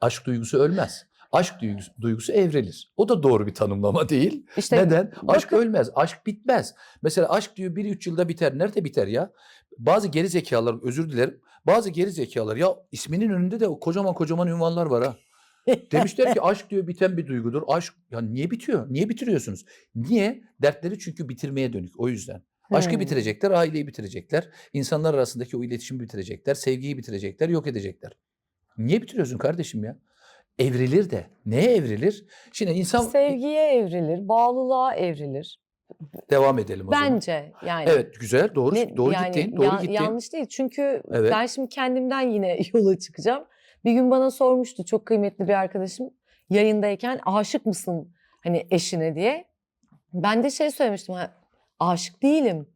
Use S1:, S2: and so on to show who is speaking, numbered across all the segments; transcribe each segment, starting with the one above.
S1: Aşk duygusu ölmez. Aşk duygusu, duygusu evrilir. O da doğru bir tanımlama değil.
S2: İşte
S1: Neden? Aşk
S2: bakın-
S1: ölmez, aşk bitmez. Mesela aşk diyor 1-3 yılda biter. Nerede biter ya? Bazı geri zekalar, özür dilerim. Bazı geri zekalar ya isminin önünde de kocaman kocaman ünvanlar var ha. Demişler ki aşk diyor biten bir duygudur. Aşk ya niye bitiyor? Niye bitiriyorsunuz? Niye? Dertleri çünkü bitirmeye dönük. O yüzden. Aşkı
S2: Hmm.
S1: bitirecekler, aileyi bitirecekler. insanlar arasındaki o iletişimi bitirecekler, sevgiyi bitirecekler, yok edecekler. Niye bitiriyorsun kardeşim ya? Evrilir de. Neye evrilir? Şimdi insan
S2: sevgiye evrilir, bağlılığa evrilir.
S1: devam edelim o zaman.
S2: Bence yani.
S1: Evet güzel doğru
S2: Ne-
S1: doğru
S2: yani
S1: gittin doğru
S2: ya-
S1: gittin.
S2: Yanlış değil çünkü
S1: Evet.
S2: ben şimdi kendimden yine yola çıkacağım. Bir gün bana sormuştu çok kıymetli bir arkadaşım yayındayken aşık mısın hani eşine diye. Ben de şey söylemiştim aşık değilim.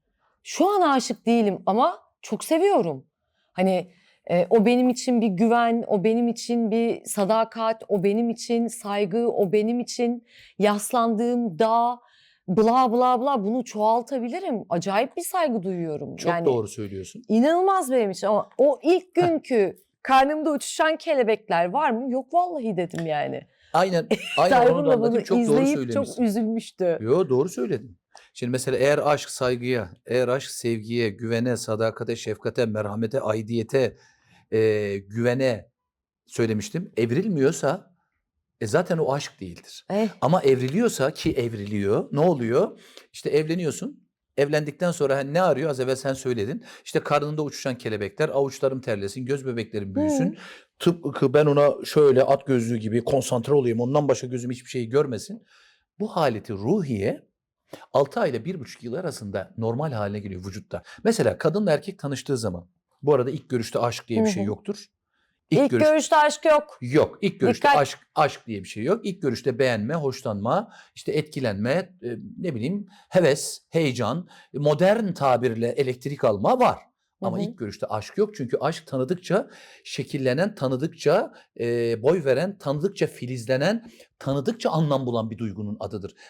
S2: Şu an aşık değilim ama çok seviyorum. Hani e, o benim için bir güven, o benim için bir sadakat, o benim için saygı, o benim için yaslandığım dağ, bla bla bla bunu çoğaltabilirim. Acayip bir saygı duyuyorum.
S1: Çok
S2: yani,
S1: doğru söylüyorsun.
S2: İnanılmaz benim için ama o ilk günkü karnımda uçuşan kelebekler var mı? Yok vallahi dedim yani.
S1: Aynen aynen onu da anladım. Çok doğru söylemişsin.
S2: çok üzülmüştü.
S1: Yo doğru söyledin. Şimdi mesela eğer aşk saygıya, eğer aşk sevgiye, güvene, sadakate, şefkate, merhamete, aidiyete, e, güvene söylemiştim. Evrilmiyorsa e zaten o aşk değildir.
S2: Eh,
S1: Ama evriliyorsa ki evriliyor ne oluyor? İşte evleniyorsun. Evlendikten sonra hani ne arıyor? Az evvel sen söyledin. İşte karnında uçuşan kelebekler, avuçlarım terlesin, göz bebeklerim büyüsün. Tıpkı ben ona şöyle at gözlüğü gibi konsantre olayım. Ondan başka gözüm hiçbir şeyi görmesin. Bu haleti ruhiye 6 ayla 1,5 yıl arasında normal haline geliyor vücutta. Mesela kadınla erkek tanıştığı zaman. Bu arada ilk görüşte aşk diye bir şey yoktur.
S2: İlk,
S1: görüş-
S2: görüşte aşk yok.
S1: Yok. ilk görüşte
S2: Dikkat.
S1: aşk aşk diye bir şey yok. İlk görüşte beğenme, hoşlanma, işte etkilenme, e, ne bileyim heves, heyecan, modern tabirle elektrik alma var. Ama
S2: Hı hı.
S1: ilk görüşte aşk yok. Çünkü aşk tanıdıkça şekillenen, tanıdıkça e, boy veren, tanıdıkça filizlenen, tanıdıkça anlam bulan bir duygunun adıdır.